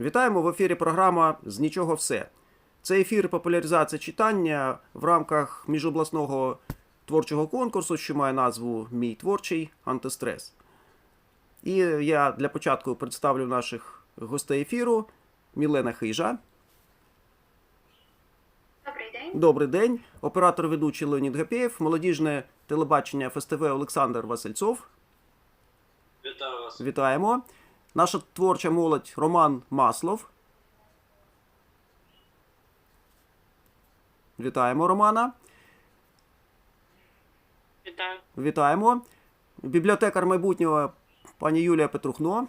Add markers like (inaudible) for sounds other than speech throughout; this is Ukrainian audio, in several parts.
Вітаємо в ефірі програма З нічого все. Це ефір популяризація читання в рамках міжобласного творчого конкурсу, що має назву Мій творчий антистрес. І я для початку представлю наших гостей ефіру Мілена Хижа. Добрий день. Добрий день. Оператор ведучий Леонід Гапєєв, молодіжне телебачення ФСТВ Олександр Васильцов. Вітаю вас. Вітаємо. Наша творча молодь Роман Маслов. Вітаємо Романа. Вітаю. Вітаємо. Бібліотекар майбутнього пані Юлія Петрухно.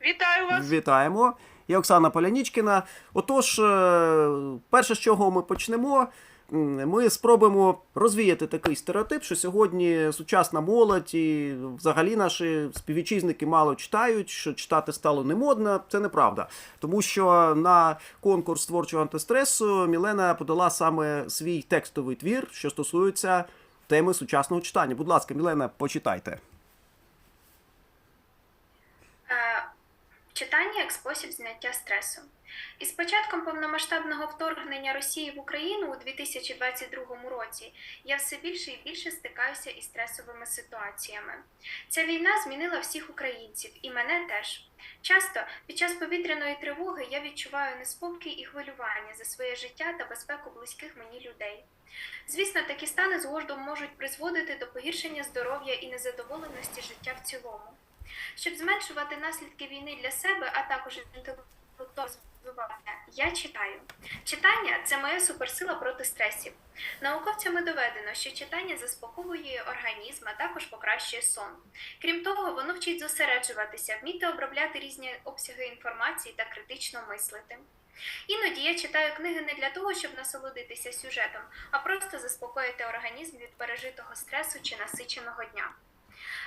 Вітаю вас. Вітаємо. І Оксана Полянічкіна. Отож, е, перше, з чого ми почнемо, ми спробуємо розвіяти такий стереотип, що сьогодні сучасна молодь і взагалі наші співвітчизники мало читають, що читати стало не модно. Це неправда. Тому що на конкурс творчого антистресу Мілена подала саме свій текстовий твір, що стосується теми сучасного читання. Будь ласка, Мілена, почитайте. Е, Читання як спосіб зняття стресу. Із початком повномасштабного вторгнення Росії в Україну у 2022 році я все більше і більше стикаюся із стресовими ситуаціями. Ця війна змінила всіх українців, і мене теж. Часто під час повітряної тривоги я відчуваю неспокій і хвилювання за своє життя та безпеку близьких мені людей. Звісно, такі стани згодом можуть призводити до погіршення здоров'я і незадоволеності життя в цілому. Щоб зменшувати наслідки війни для себе, а також інтелектуально розвивати, я читаю. Читання це моя суперсила проти стресів. Науковцями доведено, що читання заспокоює організм, а також покращує сон. Крім того, воно вчить зосереджуватися, вміти обробляти різні обсяги інформації та критично мислити. Іноді я читаю книги не для того, щоб насолодитися сюжетом, а просто заспокоїти організм від пережитого стресу чи насиченого дня.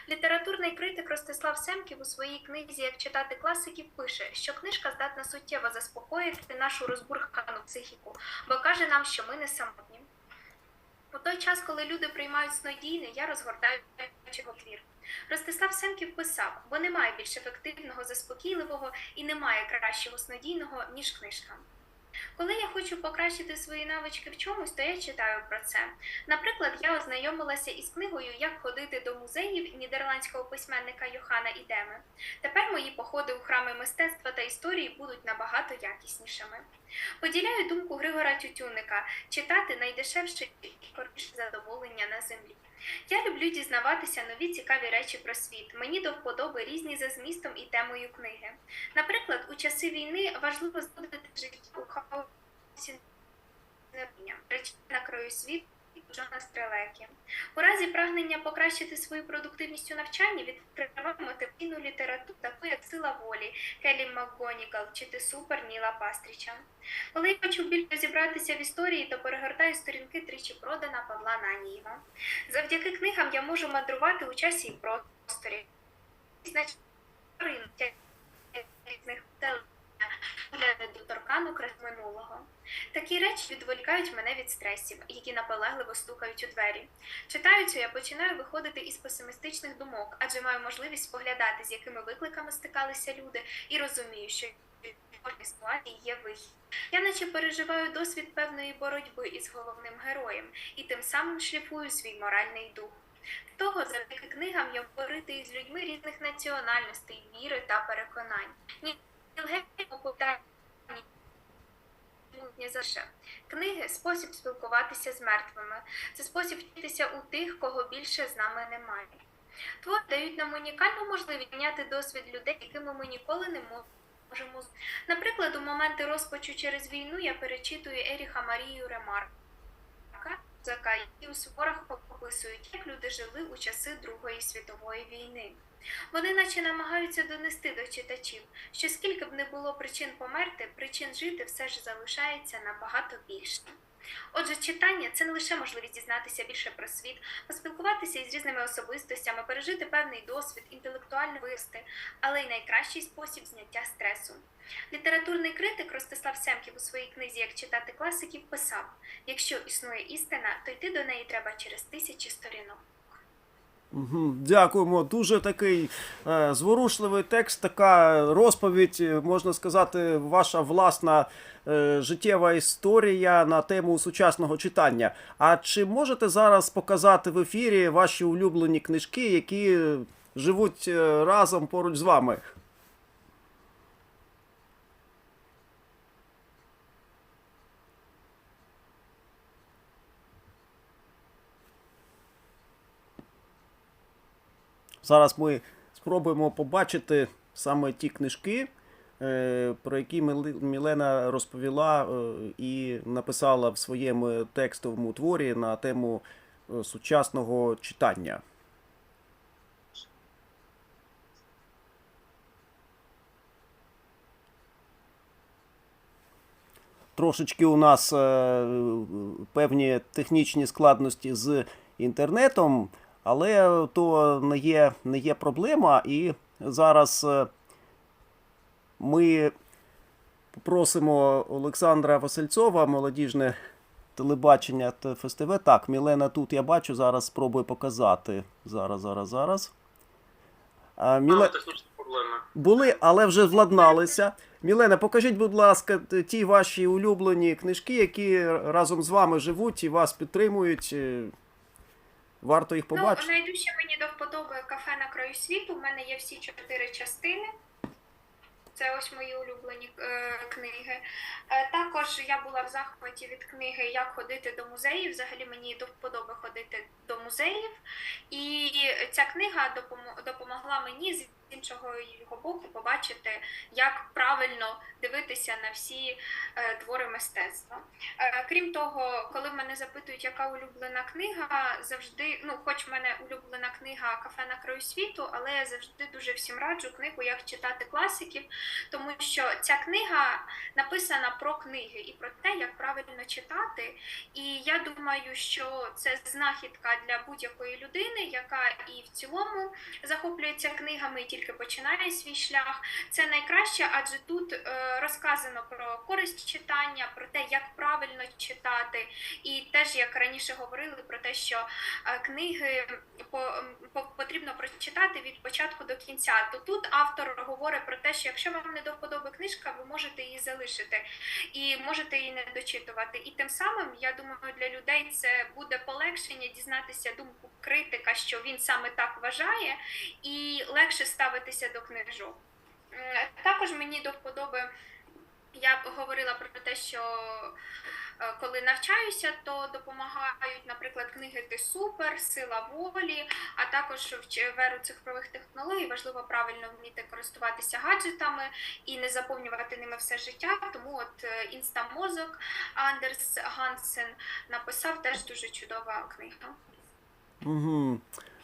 Літературний критик Ростислав Семків у своїй книзі Як читати класиків пише, що книжка здатна суттєво заспокоїти нашу розбурхану психіку, бо каже нам, що ми не самотні. У той час, коли люди приймають снодійне, я розгортаю його твір. Ростислав Семків писав, бо немає більш ефективного, заспокійливого і немає кращого снодійного, ніж книжка. Коли я хочу покращити свої навички в чомусь, то я читаю про це. Наприклад, я ознайомилася із книгою Як ходити до музеїв нідерландського письменника Йохана Ідеми. Тепер мої походи у храми мистецтва та історії будуть набагато якіснішими. Поділяю думку Григора Тютюника читати найдешевше і задоволення на землі. Я люблю дізнаватися нові цікаві речі про світ. Мені до вподоби різні за змістом і темою книги. Наприклад, у часи війни важливо знаходити життя у хаосі речі на краю світу. Джона Стрелекі. У разі прагнення покращити свою продуктивність у навчанні відкриваємо мотиваційну літературу, таку як Сила волі Келі МакГонігал чи Ти супер Ніла Пастріча. Коли я хочу більше розібратися в історії, то перегортаю сторінки тричі продана Павла Нанієва. Завдяки книгам я можу мандрувати у часі і просторі. Значить, різних для доторканок минулого. Такі речі відволікають мене від стресів, які наполегливо стукають у двері. Читаючи, я починаю виходити із песимістичних думок, адже маю можливість споглядати, з якими викликами стикалися люди, і розумію, що кожній ситуації є вихід. Я наче переживаю досвід певної боротьби із головним героєм і тим самим шліфую свій моральний дух. Того завдяки книгам я говорити із людьми різних національностей, віри та переконань. Ні оповідання, за що. Книги спосіб спілкуватися з мертвими. Це спосіб вчитися у тих, кого більше з нами немає. Твори дають нам унікальну можливість зняти досвід людей, якими ми ніколи не можемо. Наприклад, у моменти розпачу через війну я перечитую Еріха Марію Ремарка, Зака, які у суворах описують, як люди жили у часи Другої світової війни. Вони наче намагаються донести до читачів, що скільки б не було причин померти, причин жити все ж залишається набагато більше. Отже, читання це не лише можливість дізнатися більше про світ, поспілкуватися із різними особистостями, пережити певний досвід, інтелектуально вирости, але й найкращий спосіб зняття стресу. Літературний критик Ростислав Семків у своїй книзі Як читати класиків писав: якщо існує істина, то йти до неї треба через тисячі сторінок. Дякуємо. Дуже такий е, зворушливий текст, така розповідь, е, можна сказати, ваша власна е, життєва історія на тему сучасного читання. А чи можете зараз показати в ефірі ваші улюблені книжки, які живуть е, разом поруч з вами? Зараз ми спробуємо побачити саме ті книжки, е, про які Мілена розповіла е, і написала в своєму текстовому творі на тему е, сучасного читання. Трошечки у нас певні технічні складності з інтернетом, але то не є, не є проблема. І зараз е, ми попросимо Олександра Васильцова, молодіжне телебачення та ФСТВ. Так, Мілена тут я бачу, зараз спробую показати. Зараз, зараз, зараз. А, Міле... Були, але вже владналися. Мілена, покажіть, будь ласка, ті ваші улюблені книжки, які разом з вами живуть і вас підтримують. Варто їх побачити. Ну, найдуще мені до вподоби кафе на краю світу. У мене є всі чотири частини. Це ось мої улюблені е, книги. Е, також я була в захваті від книги Як ходити до музеїв. Взагалі мені до вподоби ходити до музеїв. І ця книга допомогла мені іншого його боку побачити, як правильно дивитися на всі е, твори мистецтва. Е, Крім того, коли мене запитують, яка улюблена книга, завжди, ну, хоч в мене улюблена книга Кафе на краю світу, але я завжди дуже всім раджу книгу Як читати класиків, тому що ця книга написана про книги і про те, як правильно читати. І я думаю, що це знахідка для будь-якої людини, яка і в цілому захоплюється книгами тільки починає свій шлях. Це найкраще, адже тут е, розказано про користь читання, про те, як правильно читати, і теж як раніше говорили про те, що е, книги по, по- потрібно прочитати від початку до кінця. То тут автор говорить про те, що якщо вам не до вподоби книжка, ви можете її залишити і можете її не дочитувати. І тим самим, я думаю, для людей це буде полегшення дізнатися думку критика, що він саме так вважає, і легше ставитися до книжок. Також мені до вподоби. Я говорила про те, що е, коли навчаюся, то допомагають, наприклад, книги Ти супер, Сила волі, а також в еру цифрових технологій важливо правильно вміти користуватися гаджетами і не заповнювати ними все життя. Тому от е, інстамозок Андерс Гансен написав теж дуже чудова книга. Угу.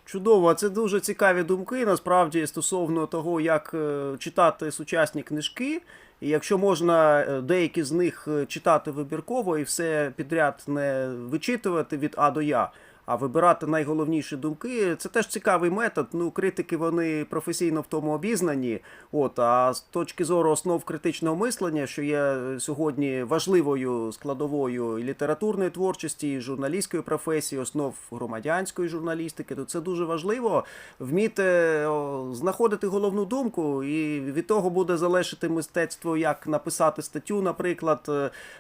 Чудово, це дуже цікаві думки насправді стосовно того, як е, читати сучасні книжки. І якщо можна е, деякі з них е, читати вибірково і все підряд не вичитувати від А до Я, а вибирати найголовніші думки, це теж цікавий метод. Ну, критики вони професійно в тому обізнані. От, а з точки зору основ критичного мислення, що є сьогодні важливою складовою і літературної творчості, і журналістської професії, основ громадянської журналістики, то це дуже важливо вміти знаходити головну думку, і від того буде залежати мистецтво, як написати статтю, наприклад.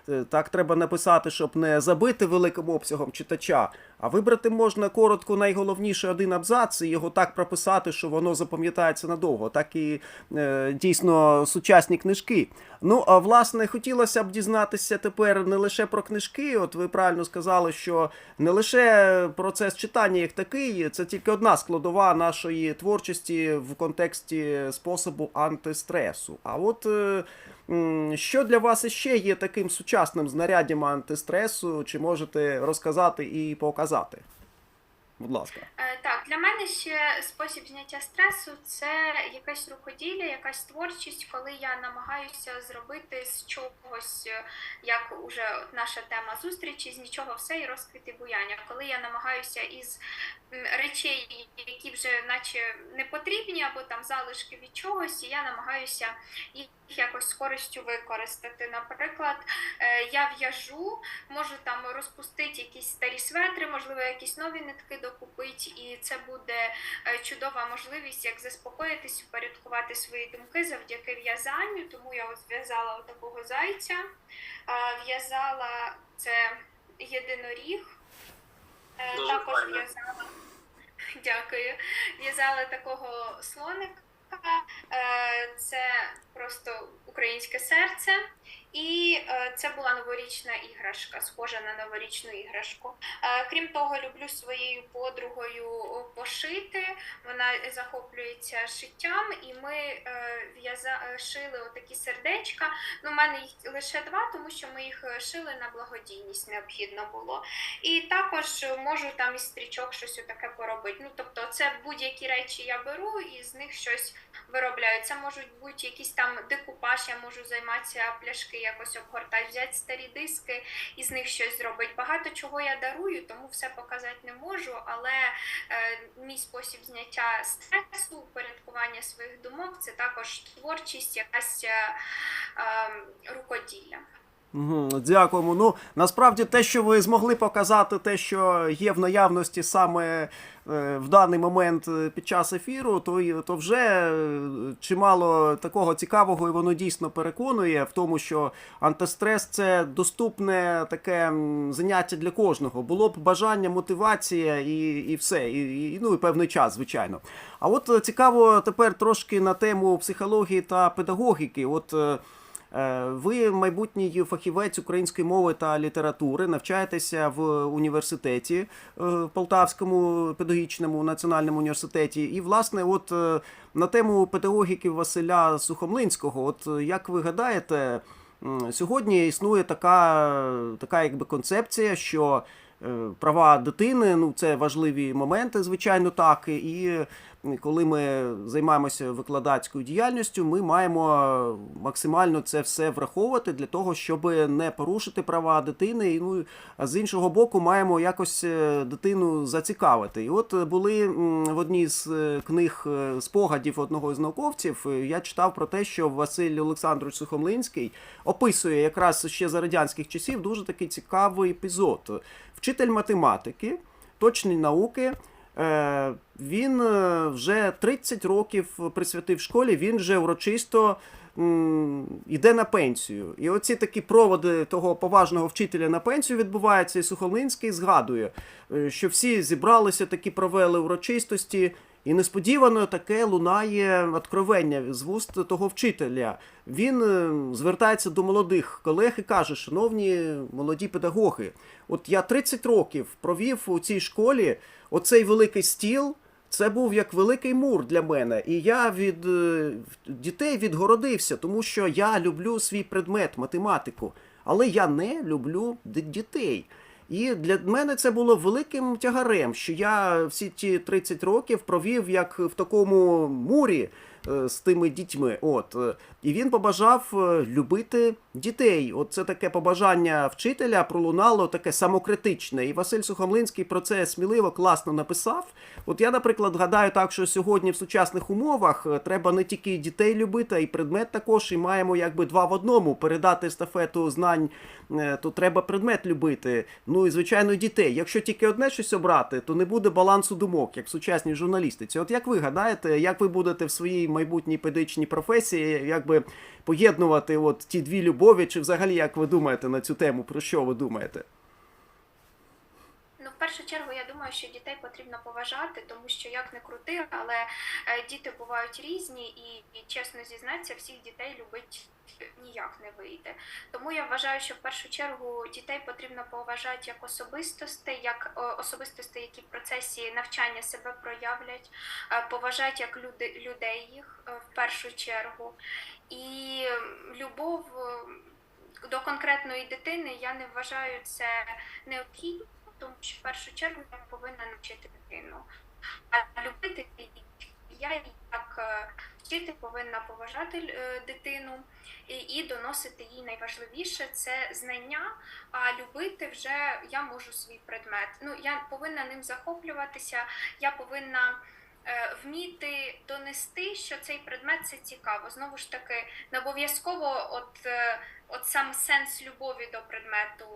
Е, Так треба написати, щоб не забити великим обсягом читача, а вибрати можна коротко найголовніше один абзац і його так прописати, що воно запам'ятається надовго. Так і е, дійсно сучасні книжки. Ну, а власне, хотілося б дізнатися тепер не лише про книжки. От ви правильно сказали, що не лише процес читання як такий, це тільки одна складова нашої творчості в контексті способу антистресу. А от е, що для вас іще є таким сучасним знаряддям антистресу, чи можете розказати і показати? Будь ласка. Е, Так, для мене ще спосіб зняття стресу це якесь рукоділля, якась творчість, коли я намагаюся зробити з чогось, е, як уже наша тема зустрічі, з нічого все і розквіти буяння. Коли я намагаюся із речей, які вже наче не потрібні, або там залишки від чогось, і я намагаюся їх якось з користю використати. Наприклад, е, я в'яжу, можу там розпустити якісь старі светри, можливо, якісь нові нитки докупити, і це буде е, чудова можливість як заспокоїтись, упорядкувати свої думки завдяки в'язанню. Тому я от зв'язала такого зайця, Е, в'язала це єдиноріг. Е, Дуже Також в'язала. (laughs) Дякую. В'язала такого слоника. Це просто українське серце. І е, це була новорічна іграшка, схожа на новорічну іграшку. Е, Крім того, люблю своєю подругою пошити. Вона захоплюється шиттям, і ми е, е, шили отакі сердечка. Ну, у мене їх лише два, тому що ми їх е, шили на благодійність необхідно було. І також можу там із стрічок щось таке поробити. Ну, тобто, це будь-які речі я беру і з них щось виробляю. Це можуть бути якісь там декупаж, я можу займатися пляшки, якось обгортати, взяти старі диски і з них щось зробити. Багато чого я дарую, тому все показати не можу, але е, мій спосіб зняття стресу, упорядкування своїх думок це також творчість, якась е, е, рукоділля. Дякуємо. Ну насправді те, що ви змогли показати, те, що є в наявності саме е, в даний момент е, під час ефіру, то, то вже е, чимало такого цікавого, і воно дійсно переконує в тому, що антистрес це доступне таке заняття для кожного. Було б бажання, мотивація і, і все, і, і, ну і певний час, звичайно. А от цікаво тепер трошки на тему психології та педагогіки. От Ви майбутній фахівець української мови та літератури, навчаєтеся в університеті е, Полтавському педагогічному національному університеті. І, власне, от е, на тему педагогіки Василя Сухомлинського, от е, як ви гадаєте, сьогодні існує така, така якби концепція, що е, права дитини ну це важливі моменти, звичайно, так. І коли ми займаємося викладацькою діяльністю, ми маємо максимально це все враховувати для того, щоб не порушити права дитини. І ну а з іншого боку, маємо якось е, дитину зацікавити. І от були в одній з е, книг е, спогадів одного із науковців. Я читав про те, що Василь Олександрович Сухомлинський описує якраз ще за радянських часів дуже такий цікавий епізод. Вчитель математики, точні науки. Е, Він е, вже 30 років присвятив школі, він вже урочисто йде на пенсію. І оці такі проводи того поважного вчителя на пенсію відбуваються, і Сухолинський згадує, е, що всі зібралися, такі провели урочистості. І несподівано таке лунає откровення з вуст того вчителя. Він е, звертається до молодих колег і каже: Шановні молоді педагоги, от я 30 років провів у цій школі оцей великий стіл. Це був як великий мур для мене, і я від е, дітей відгородився, тому що я люблю свій предмет, математику, але я не люблю дітей. І для мене це було великим тягарем, що я всі ті 30 років провів як в такому мурі з тими дітьми. От е, і він побажав е, любити дітей. От це таке побажання вчителя пролунало таке самокритичне. І Василь Сухомлинський про це сміливо, класно написав. От я, наприклад, гадаю так, що сьогодні в сучасних умовах е, треба не тільки дітей любити, а й предмет також. І маємо якби два в одному передати естафету знань, е, то треба предмет любити. Ну і звичайно, дітей. Якщо тільки одне щось обрати, то не буде балансу думок, як в сучасній журналістиці. От як ви гадаєте, як ви будете в своїй майбутній педагогічній професії, якби поєднувати от ті дві любові, чи взагалі як ви думаєте на цю тему? Про що ви думаєте? Ну, в першу чергу, я думаю, що дітей потрібно поважати, тому що як не крути, але е, діти бувають різні, і, і чесно зізнатися, всіх дітей любить ніяк не вийде. Тому я вважаю, що в першу чергу дітей потрібно поважати як особистостей, як е, особистостей, які в процесі навчання себе проявлять, е, поважати як люди, людей їх е, в першу чергу. І любов е, до конкретної дитини я не вважаю це необхідним тому що в першу чергу я повинна навчити дитину. А любити її, я як вчити повинна поважати е, дитину і, доносити їй найважливіше це знання. А любити вже я можу свій предмет. Ну я повинна ним захоплюватися, я повинна е, вміти донести, що цей предмет це цікаво. Знову ж таки, не обов'язково от, е, от сам сенс любові до предмету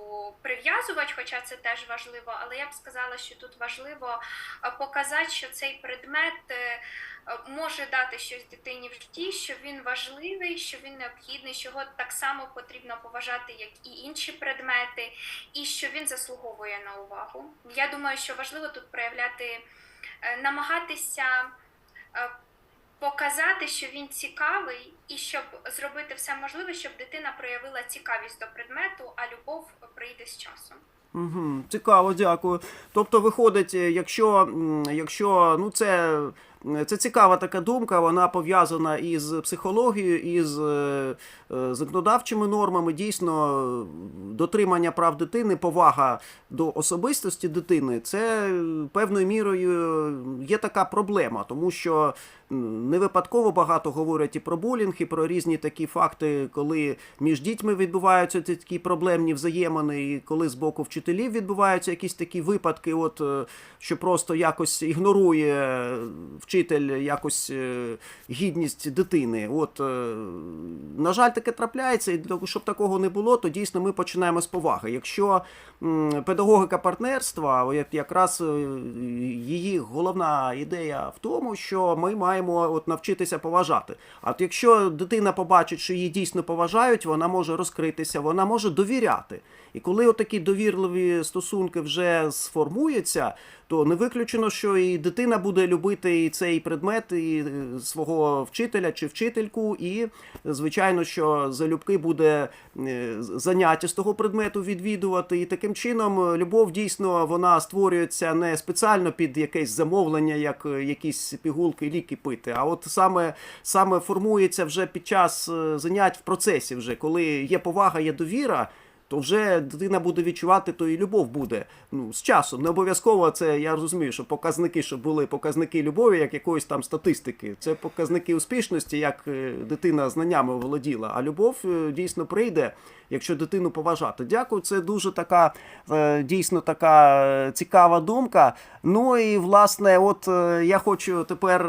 прив'язувати, хоча це теж важливо, але я б сказала, що тут важливо е, показати, що цей предмет е, е, може дати щось дитині в житті, що він важливий, що він необхідний, що його так само потрібно поважати, як і інші предмети, і що він заслуговує на увагу. Я думаю, що важливо тут проявляти, е, намагатися е, показати, що він цікавий, і щоб зробити все можливе, щоб дитина проявила цікавість до предмету, а любов прийде з часом. Угу, цікаво, дякую. Тобто, виходить, е, якщо, якщо ну це, це цікава така думка, вона пов'язана із психологією, із е, е, законодавчими нормами. Дійсно, дотримання прав дитини, повага до особистості дитини, це певною мірою є така проблема, тому що не випадково багато говорять і про булінг, і про різні такі факти, коли між дітьми відбуваються такі проблемні взаємини, і коли з боку вчителів відбуваються якісь такі випадки, от е, що просто якось ігнорує вчитель якось е, гідність дитини. От, е, на жаль, таке трапляється, і щоб такого не було, то дійсно ми починаємо з поваги. Якщо педагогіка партнерства, якраз її головна ідея в тому, що ми маємо от навчитися поважати. А от якщо дитина побачить, що її дійсно поважають, вона може розкритися, вона може довіряти. І коли отакі довірливі стосунки вже сформуються, то не виключено, що і дитина буде любити і цей предмет, і е, свого вчителя чи вчительку, і звичайно, що залюбки буде е, заняття з того предмету відвідувати. І таким чином е, любов дійсно вона створюється не спеціально під якесь замовлення, як якісь пігулки, ліки пити, а от саме, саме формується вже під час занять в процесі, вже коли є повага, є довіра то вже дитина буде відчувати, то і любов буде. Ну, з часом. Не обов'язково це, я розумію, що показники, щоб були показники любові, як якоїсь там статистики. Це показники успішності, як е, дитина знаннями володіла. А любов е, дійсно прийде, якщо дитину поважати. Дякую, це дуже така е, дійсно така е, цікава думка. Ну і власне, от е, я хочу тепер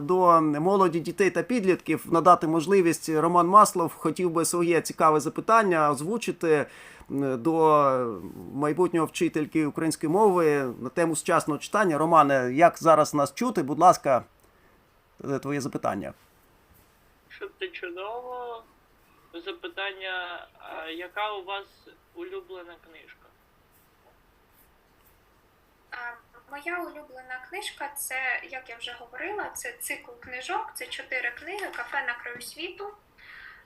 до молоді дітей та підлітків надати можливість. Роман Маслов хотів би своє цікаве запитання озвучити до майбутнього вчительки української мови на тему сучасного читання. Романе, як зараз нас чути? Будь ласка, твоє запитання. Це чудово. Запитання, яка у вас улюблена книжка? Моя улюблена книжка це, як я вже говорила, це цикл книжок, це чотири книги Кафе на краю світу.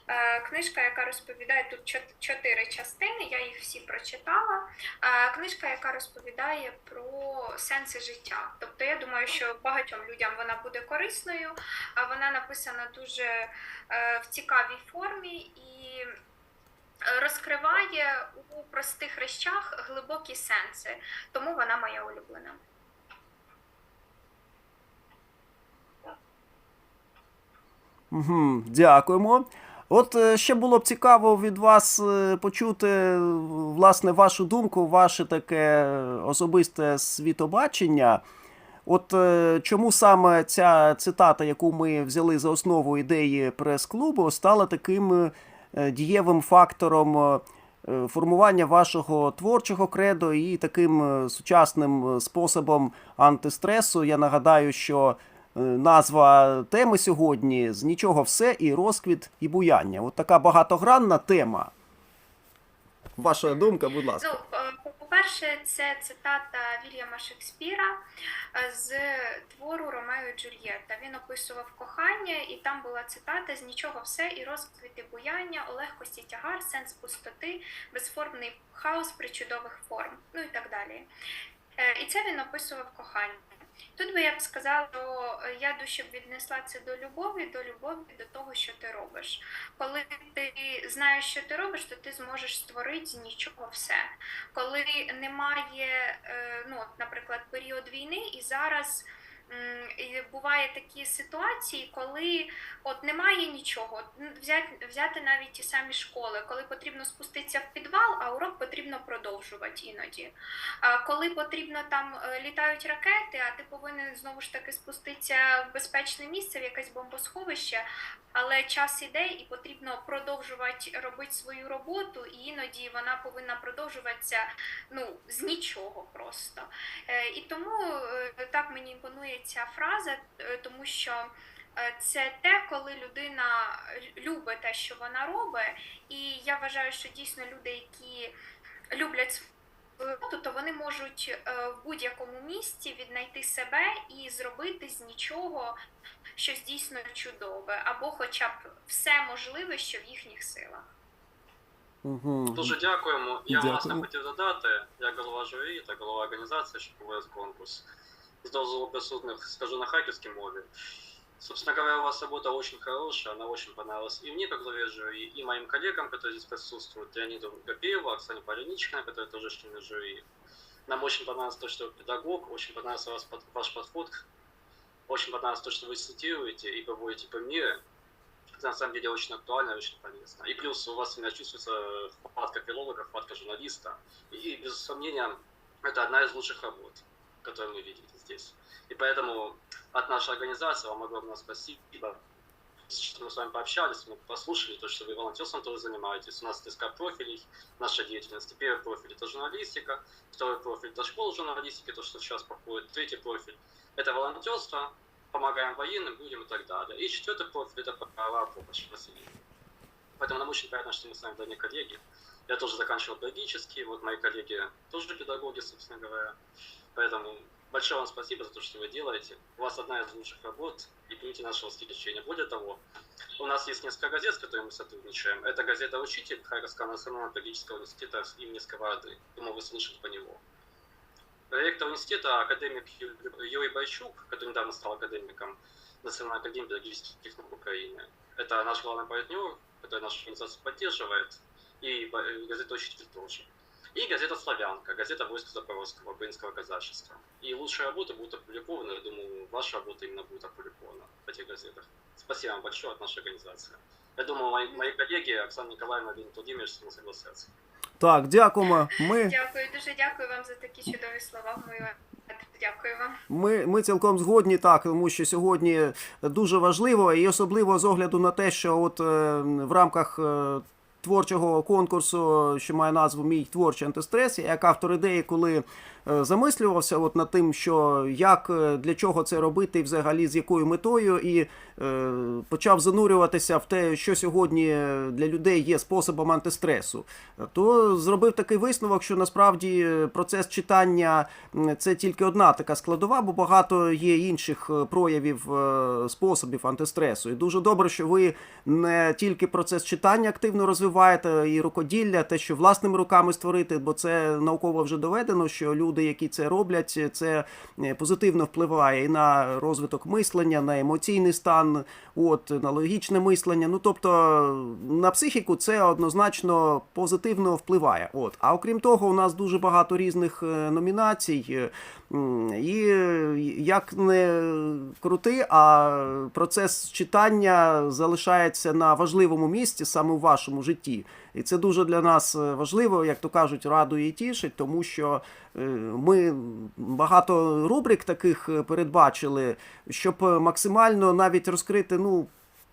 Е, Книжка, яка розповідає тут чотири частини, я їх всі прочитала. Е, Книжка, яка розповідає про сенси життя. Тобто, я думаю, що багатьом людям вона буде корисною, вона написана дуже е, в цікавій формі і розкриває у простих речах глибокі сенси. Тому вона моя улюблена. Дякуємо. От е, ще було б цікаво від вас е, почути власне вашу думку, ваше таке особисте світобачення. От е, чому саме ця цитата, яку ми взяли за основу ідеї прес-клубу, стала таким дієвим фактором формування вашого творчого кредо і таким сучасним способом антистресу? Я нагадаю, що назва теми сьогодні з нічого все і розквіт і буяння. От така багатогранна тема. Ваша думка, будь ласка. Ну, е, по-перше, це цитата Вільяма Шекспіра е, з твору Ромео і Джульєтта. Він описував кохання, і там була цитата з нічого все і розквіти буяння, у легкості тягар, сенс пустоти, безформний хаос причудових форм, ну і так далі. Е, І це він описував кохання. Тут би я б сказала, що е, я душі б віднесла це до любові, до любові до того, що ти робиш. Коли ти знаєш, що ти робиш, то ти зможеш створити з нічого все. Коли немає, е, ну, наприклад, період війни, і зараз буває такі ситуації, коли от немає нічого. Взяти, взяти навіть ті самі школи, коли потрібно спуститися в підвал, а урок потрібно продовжувати іноді. А коли потрібно там е, літають ракети, а ти повинен знову ж таки спуститися в безпечне місце, в якесь бомбосховище, але час іде і потрібно продовжувати робити свою роботу, і іноді вона повинна продовжуватися ну, з нічого просто. Е, І тому е, так мені імпонує ця фраза, е, тому що е, це те, коли людина любить те, що вона робить, і я вважаю, що дійсно люди, які люблять свою роботу, то вони можуть е, в будь-якому місці віднайти себе і зробити з нічого щось дійсно чудове, або хоча б все можливе, що в їхніх силах. Угу. Дуже дякуємо. Я власне хотів додати, як голова журі та голова організації, що проводить конкурс. З дозволу присутних скажу на харьковской мове. Собственно говоря, у вас работа очень хорошая, она очень понравилась и мне, как главе жюри, и моим коллегам, которые здесь присутствуют, Леониду Гапееву, Оксане Поляничкиной, которые тоже члены жюри. Нам очень понравилось то, что вы педагог, очень понравился под- ваш подход, очень понравилось то, что вы цитируете и проводите примеры. Это на самом деле очень актуально и очень полезно. И плюс у вас меня чувствуется хватка филолога, хватка журналиста. И, без сомнения, это одна из лучших работ, которую мы видели здесь. И поэтому от нашей организации вам огромное спасибо. Что мы с вами пообщались, мы послушали то, что вы волонтерством тоже занимаетесь. У нас несколько профилей нашей деятельности. Первый профиль – это журналистика, второй профиль – это школа журналистики, то, что сейчас проходит. Третий профиль – это волонтерство, помогаем военным, людям и так далее. И четвертый профиль – это правовая помощь населению. Поэтому нам очень приятно, что мы с вами дальние коллеги. Я тоже заканчивал педагогический, вот мои коллеги тоже педагоги, собственно говоря. Поэтому большое вам спасибо за то, что вы делаете. У вас одна из лучших работ, и примите наше восхищение. Более того, у нас есть несколько газет, с которыми мы сотрудничаем. Это газета «Учитель» Харьковского национального педагогического университета имени Сковороды. Думаю, вы слышали по него. Ректор университета, академик Юрий Бойчук, который недавно стал академиком Национальной академии педагогических наук Украины. Это наш главный партнер, который нашу организацию поддерживает, и газета «Учитель» тоже. И газета «Славянка», газета войск Запорожского, украинского казачества. И лучшие работы будут опубликованы, я думаю, ваша работа именно будет опубликована в этих газетах. Спасибо вам большое от нашей организации. Я думаю, мои, мои коллеги Оксана Николаевна и Леонид Владимирович с этим согласятся. Так, дякуємо. Ми, Дякую, дуже дякую вам за такі чудові слова в мою адресу. Дякую вам. ми, ми цілком згодні, так, тому що сьогодні дуже важливо, і особливо з огляду на те, що от е, в рамках е, творчого конкурсу, що має назву Мій творчий антистрес, як автор ідеї, коли замислювався от над тим, що як е, для чого це робити, і взагалі з якою метою, і е, почав занурюватися в те, що сьогодні для людей є способом антистресу, то зробив такий висновок, що насправді е, процес читання це тільки одна така складова, бо багато є інших е, проявів е, способів антистресу. І дуже добре, що ви не тільки процес читання активно розвиваєте, і рукоділля, те, що власними руками створити, бо це науково вже доведено, що люди, які це роблять, це е, позитивно впливає і на розвиток мислення, на емоційний стан, от на логічне мислення. Ну тобто на психіку це однозначно позитивно впливає. От, а окрім того, у нас дуже багато різних е, номінацій. е, І як не крути, а процес читання залишається на важливому місці саме в вашому житті. І це дуже для нас е, важливо, як то кажуть, радує і тішить, тому що е, ми багато рубрик таких е, передбачили, щоб е, максимально навіть розкрити ну,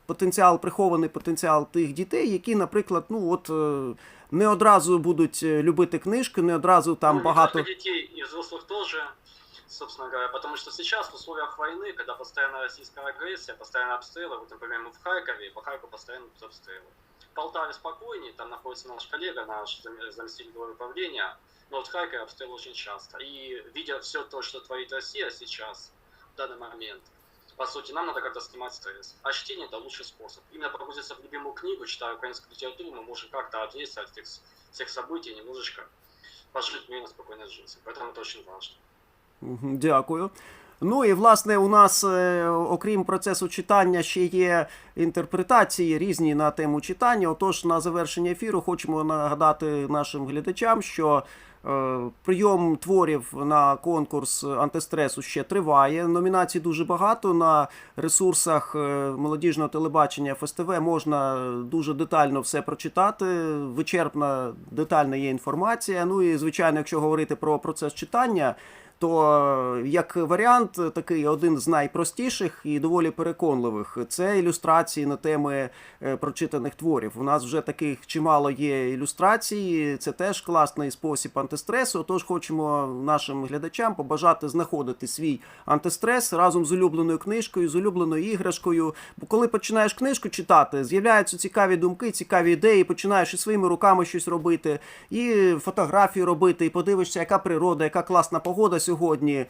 потенціал, прихований потенціал тих дітей, які, наприклад, ну от е, не одразу будуть е, любити книжки, не одразу там Ну, не багато. только детей и взрослых тоже, собственно говоря, потому что сейчас в условиях войны, когда постоянно российская агрессия, постоянно обстрелы, вот, например, мы в Харькове, по Харькову постоянно идут обстрелы. Полтаве спокойнее, там находится наш коллега, наш зам- заместитель главы управления, но вот в Харькове обстрелы очень часто. И видя все то, что творит Россия сейчас, в данный момент, по сути, нам надо как-то снимать стресс. А чтение – это лучший способ. Именно погрузиться в любимую книгу, читая украинскую литературу, мы можем как-то отвлечься от этих всех событий, немножечко пожить мирно, спокойной жизнью. Поэтому это очень важно. Дякую. Ну і власне у нас, е, окрім процесу читання, ще є інтерпретації різні на тему читання. Отож, на завершення ефіру хочемо нагадати нашим глядачам, що Е, Прийом творів на конкурс антистресу ще триває. Номінацій дуже багато на ресурсах е, молодіжного телебачення ФСТВ можна дуже детально все прочитати. Вичерпна детальна є інформація. Ну і звичайно, якщо говорити про процес читання. То е, як варіант, е, такий один з найпростіших і доволі переконливих це ілюстрації на теми е, прочитаних творів. У нас вже таких чимало є ілюстрацій. Це теж класний спосіб антистресу. Тож хочемо нашим глядачам побажати знаходити свій антистрес разом з улюбленою книжкою, з улюбленою іграшкою. Бо коли починаєш книжку читати, з'являються цікаві думки, цікаві ідеї, починаєш і своїми руками щось робити, і фотографії робити, і подивишся, яка природа, яка класна погода сьогодні.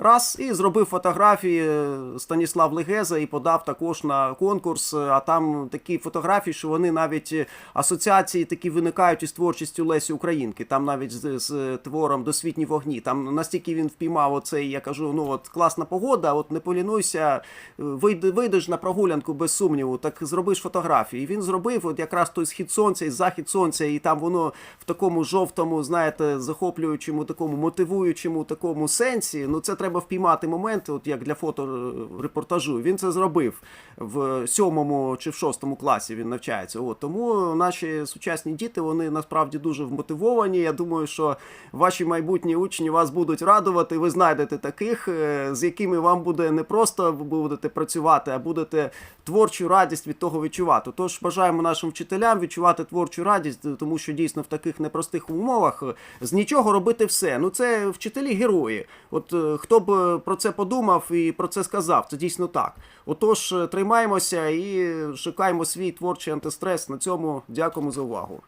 Раз і зробив фотографії е, Станіслав Легеза і подав також на конкурс. е, А там такі фотографії, що вони навіть е, асоціації такі виникають із творчістю Лесі Українки. Там навіть з, з твором Досвітні вогні. Там настільки він впіймав оцей, я кажу, ну от класна погода, от не полінуйся, вийди, вийдеш на прогулянку без сумніву, так зробиш фотографії. І він зробив от якраз той схід сонця і захід сонця, і там воно в такому жовтому, знаєте, захоплюючому, такому мотивуючому такому сенсі. Ну це треба впіймати моменти, от як для фоторепортажу. Він це зробив в сьомому чи в шостому класі. Він навчається. От тому наші сучасні діти вони насправді дуже вмотивовані. Я думаю, що ваші майбутні учні вас будуть радувати. Ви знайдете таких, е, з якими вам буде не просто ви будете працювати, а будете творчу радість від того відчувати. Тож бажаємо нашим вчителям відчувати творчу радість, тому що дійсно в таких непростих умовах з нічого робити все. Ну це вчителі герої. От е, б е, про це подумав і про це сказав, це дійсно так. Отож, е, тримаємося і шукаємо свій творчий антистрес. На цьому дякуємо за увагу.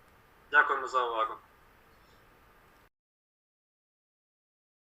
Дякуємо за увагу.